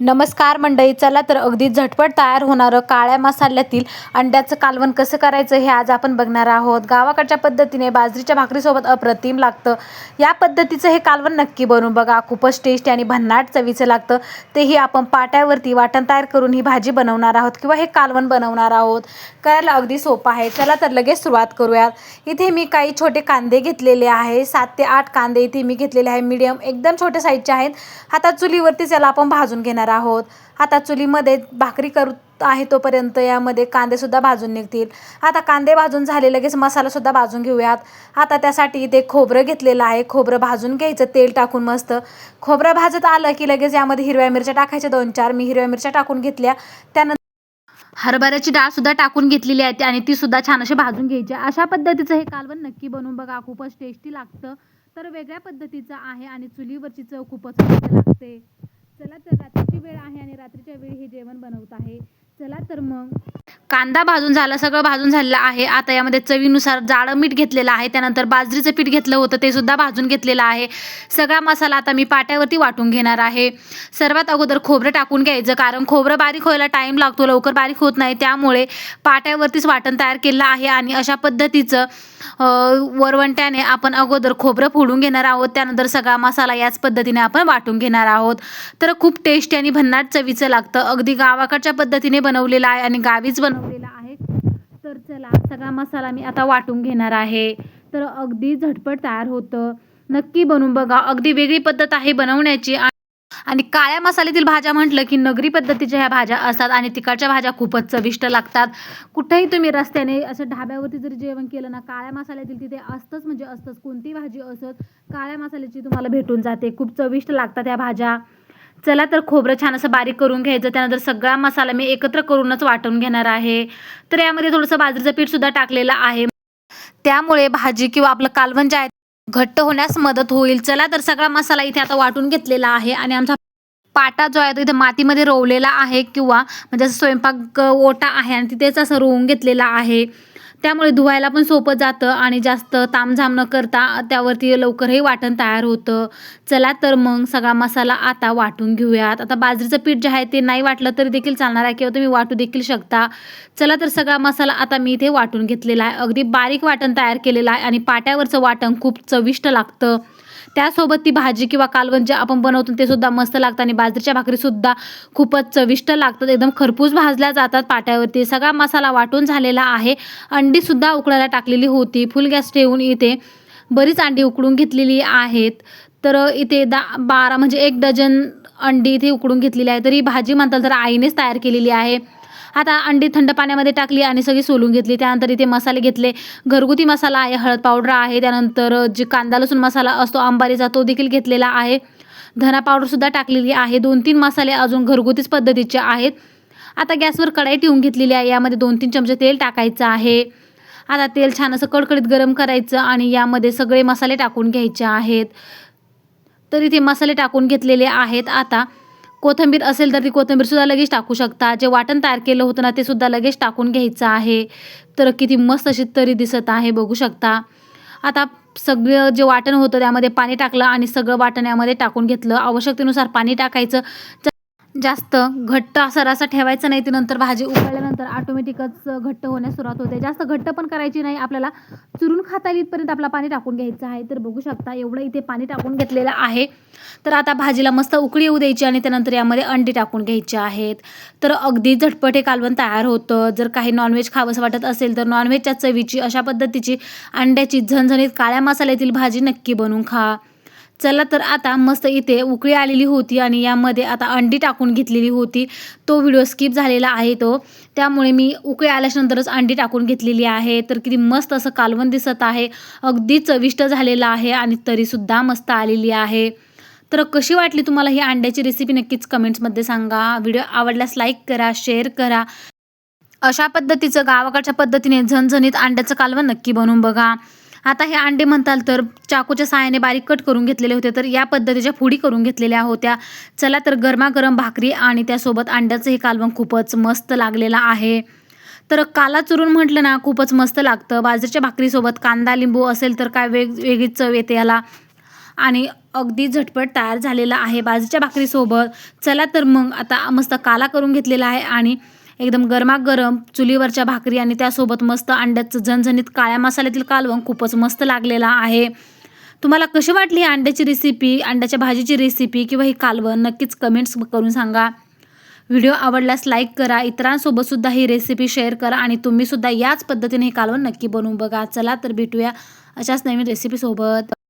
नमस्कार मंडळी चला तर अगदी झटपट तयार होणारं काळ्या मसाल्यातील अंड्याचं कालवण कसं करायचं हे आज आपण बघणार आहोत. गावाकडच्या पद्धतीने बाजरीच्या भाकरीसोबत अप्रतिम लागतं. या पद्धतीचं हे कालवण नक्की बनवून बघा. खूपच टेस्टी आणि भन्नाट चवीचं लागतं. तेही आपण पाट्यावरती वाटण तयार करून ही भाजी बनवणार आहोत किंवा हे कालवण बनवणार आहोत. करायला अगदी सोपं आहे. चला तर लगेच सुरुवात करूयात. इथे मी काही छोटे कांदे घेतलेले आहे. सात ते आठ कांदे इथे मी घेतलेले आहे. मीडियम एकदम छोट्या साईजचे आहेत. आता चुलीवरतीच याला आपण भाजून घेणार आहोत. आता चुलीमध्ये भाकरी करू आहे तोपर्यंत यामध्ये कांदेसुद्धा भाजून निघतील. आता कांदे भाजून झाले लगेच मसालासुद्धा भाजून घेऊयात. आता त्यासाठी इथे खोबरं घेतलेलं आहे. खोबरं भाजून घ्यायचं तेल टाकून मस्त. खोबरं भाजत आलं की लगेच यामध्ये हिरव्या मिरच्या टाकायच्या दोन चार मी हिरव्या मिरच्या टाकून घेतल्या. त्यानंतर हरभऱ्याची डाळ सुद्धा टाकून घेतलेली आहे आणि ती सुद्धा छान अशी भाजून घ्यायची अशा पद्धतीचं हे कालवण नक्की बनवून बघा. खूपच टेस्टी लागतं. तर वेगळ्या पद्धतीचं आहे आणि चुलीवरची चव खूपच लागते. चला तर रात्रीची वेळ आहे आणि रात्रीच्या वेळी हे जेवण बनवत आहे. चला तर मग. कांदा भाजून झाला सगळं भाजून झालेलं आहे. आता यामध्ये चवीनुसार जाडं मीठ घेतलेलं आहे. त्यानंतर बाजरीचं पीठ घेतलं होतं ते सुद्धा भाजून घेतलेलं आहे. सगळा मसाला आता मी पाट्यावरती वाटून घेणार आहे. सर्वात अगोदर खोबरं टाकून घ्यायचं कारण खोबरं बारीक व्हायला टाईम लागतो लवकर बारीक होत नाही. त्यामुळे पाट्यावरतीच वाटण तयार केलं आहे आणि अशा पद्धतीचं वरवंट्याने आपण अगोदर खोबरं फोडून घेणार आहोत. त्यानंतर सगळा मसाला याच पद्धतीने आपण वाटून घेणार आहोत. तर खूप टेस्टी आणि भन्नाट चवीचं लागतं. अगदी गावाकडच्या पद्धतीने बनवलेला आहे आणि गावीच बनवलेला आहे. तर चला सगळा मसाला मी आता वाटून घेणार आहे. तर अगदी झटपट तयार होतं. नक्की बनवून बघा. अगदी वेगळी पद्धत आहे बनवण्याची. आणि काळ्या मसाल्यातील भाज्या म्हटलं की नगरी पद्धतीच्या ह्या भाज्या असतात आणि तिकडच्या भाज्या खूपच चविष्ट लागतात. कुठेही तुम्ही रस्त्याने असं ढाब्यावरती जरी जेवण केलं ना काळ्या मसाल्यातील तिथे असतंच म्हणजे असतंच. कोणती भाजी असत काळ्या मसाल्याची तुम्हाला भेटून जाते. खूप चविष्ट लागतात या भाज्या. चला तर खोबरं छान असं बारीक करून घ्यायचं. त्यानंतर सगळा मसाला मी एकत्र करूनच वाटून घेणार आहे. तर यामध्ये थोडंसं बाजरीचं पीठसुद्धा टाकलेलं आहे. त्यामुळे भाजी किंवा आपलं कालवण जे आहे घट्ट होण्यास मदत होईल. चला तर सगळा मसाला इथे आता वाटून घेतलेला आहे आणि आमचा पाटा जो आहे तो इथे मातीमध्ये रोवलेला आहे किंवा म्हणजे असं स्वयंपाक ओटा आहे आणि तिथेच असं रोवून घेतलेला आहे. त्यामुळे धुवायला पण सोपं जातं आणि जास्त तामझाम न करता त्यावरती लवकरही वाटण तयार होतं. चला तर मग सगळा मसाला आता वाटून घेऊयात. आता बाजरीचं पीठ जे आहे ते नाही वाटलं तरी देखील चालणार आहे किंवा तुम्ही वाटू देखील शकता. चला तर सगळा मसाला आता मी इथे वाटून घेतलेला आहे. अगदी बारीक वाटण तयार केलेलं आहे आणि पाट्यावरचं वाटण खूप चविष्ट लागतं. त्यासोबत ती भाजी किंवा कालवण जे आपण बनवतो ते सुद्धा मस्त लागतं आणि बाजरीच्या भाकरीसुद्धा खूपच चविष्ट लागतात. एकदम खरपूस भाजल्या जातात पाट्यावरती. सगळा मसाला वाटून झालेला आहे. अंडीसुद्धा उकळायला टाकलेली होती. फुल गॅस ठेवून इथे बरीच अंडी उकळून घेतलेली आहेत. तर इथे दा बारा म्हणजे एक डझन अंडी इथे उकडून घेतलेली आहे. तर ही भाजी म्हणताल तर आईनेच तयार केलेली आहे. आता अंडी थंड पाण्यामध्ये टाकली आणि सगळी सोलून घेतली. त्यानंतर इथे मसाले घेतले. घरगुती मसाला आहे हळद पावडर आहे. त्यानंतर जे कांदा लसूण मसाला असतो आंबारीचा तो देखील घेतलेला आहे. धना पावडरसुद्धा टाकलेली आहे. दोन तीन मसाले अजून घरगुतीच पद्धतीचे आहेत. आता गॅसवर कढाई ठेवून घेतलेली आहे. यामध्ये दोन तीन चमचे तेल टाकायचं आहे. आता तेल छान असं कडकडीत गरम करायचं आणि यामध्ये सगळे मसाले टाकून घ्यायचे आहेत. तर इथे मसाले टाकून घेतलेले आहेत. आता कोथिंबीर असेल तर ती कोथंबीरसुद्धा लगेच टाकू शकता. जे वाटण तयार केलं होतं ना ते सुद्धा लगेच टाकून घ्यायचं आहे. तर किती मस्त अशी तरी दिसत आहे बघू शकता. आता सगळं जे वाटण होतं त्यामध्ये पाणी टाकलं आणि सगळं वाटण यामध्ये टाकून घेतलं. आवश्यकतेनुसार पाणी टाकायचं. जास्त घट्ट असा रसा ठेवायचा नाही ती नंतर भाजी उकळल्यानंतर ऑटोमॅटिकच घट्ट होण्यास सुरुवात होते. जास्त घट्ट पण करायची नाही आपल्याला चुरून खाता येईल आपला पाणी टाकून घ्यायचं आहे. तर बघू शकता एवढं इथे पाणी टाकून घेतलेलं आहे. तर आता भाजीला मस्त उकळी येऊ द्यायची आणि त्यानंतर यामध्ये अंडी टाकून घ्यायचे आहेत. तर अगदी झटपट हे कालवण तयार होतं. जर काही नॉनव्हेज खावंसं वाटत असेल तर नॉनव्हेजच्या चवीची अशा पद्धतीची अंड्याची झणझणीत काळ्या मसाल्यातील भाजी नक्की बनवून खा. चला तर आता मस्त इथे उकळी आलेली होती आणि यामध्ये आता अंडी टाकून घेतलेली होती. तो व्हिडिओ स्किप झालेला आहे तो. त्यामुळे मी उकळी आल्याच्यानंतरच अंडी टाकून घेतलेली आहे. तर किती मस्त असं कालवण दिसत आहे. अगदी चविष्ट झालेलं आहे आणि तरीसुद्धा मस्त आलेली आहे. तर कशी वाटली तुम्हाला ही अंड्याची रेसिपी नक्कीच कमेंट्समध्ये सांगा. व्हिडिओ आवडल्यास लाईक करा शेअर करा. अशा पद्धतीचं गावाकडच्या पद्धतीने झणझणीत अंड्याचं कालवण नक्की बनवून बघा. आता हे अंडे म्हणताल तर चाकूच्या साहाय्याने बारीक कट करून घेतलेले होते तर या पद्धतीच्या फोडी करून घेतलेल्या होत्या. चला तर गरमागरम भाकरी आणि त्यासोबत अंड्याचं हे कालवण खूपच मस्त लागलेलं आहे. तर काला चुरून म्हटलं ना खूपच मस्त लागतं. बाजरीच्या भाकरीसोबत कांदा लिंबू असेल तर काय वेग वेगळीच चव येते याला. आणि अगदी झटपट तयार झालेला आहे बाजरीच्या भाकरीसोबत. चला तर मग आता मस्त काला करून घेतलेला आहे आणि एकदम गरमागरम चुलीवरच्या भाकरी आणि त्यासोबत मस्त अंड्याचं झणझणीत काळ्या मसाल्यातील कालवण खूपच मस्त लागलेला आहे. तुम्हाला कशी वाटली ही अंड्याची रेसिपी अंड्याच्या भाजीची रेसिपी किंवा ही कालवण? नक्कीच कमेंट्स करून सांगा. व्हिडिओ आवडल्यास लाईक करा इतरांसोबतसुद्धा ही रेसिपी शेअर करा आणि तुम्हीसुद्धा याच पद्धतीने हे कालवण नक्की बनवून बघा. चला तर भेटूया अशाच नवीन रेसिपीसोबत